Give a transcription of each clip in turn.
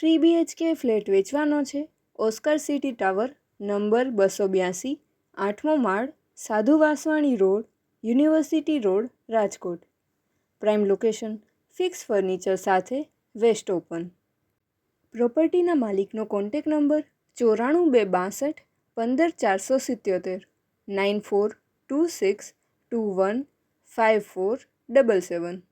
Three BHK flat વેચવાનો છે. Oscar city tower, number બસો બ્યાસી, આઠમો માળ, Sadhu Vaswani road, university road, Rajkot. Prime location, fix furniture સાથે, વેસ્ટ ઓપન. પ્રોપર્ટીના માલિકનો કોન્ટેક નંબર, ચોરાણું બે બાસઠ પંદર ચારસો સિત્યોતેર, nine four two six two one five four double seven.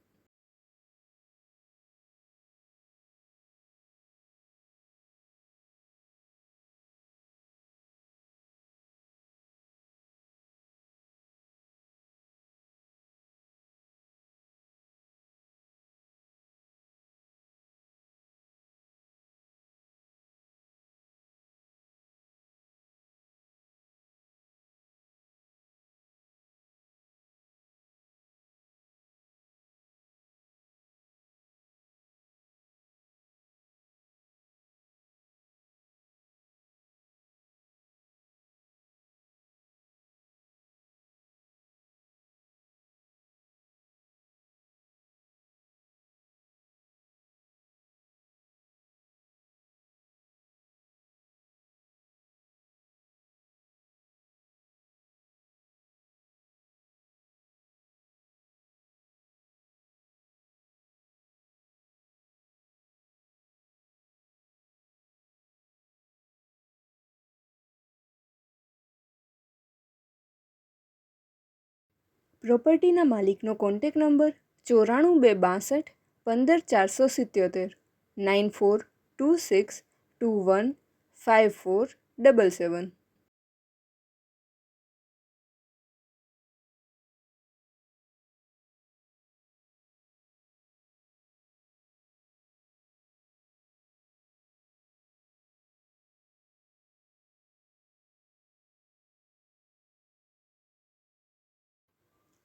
પ્રોપર્ટીના માલિકનો કોન્ટેક નંબર ચોરાણું બે બાસઠ પંદર ચારસો સિત્યોતેર, nine four two six two one five four double seven.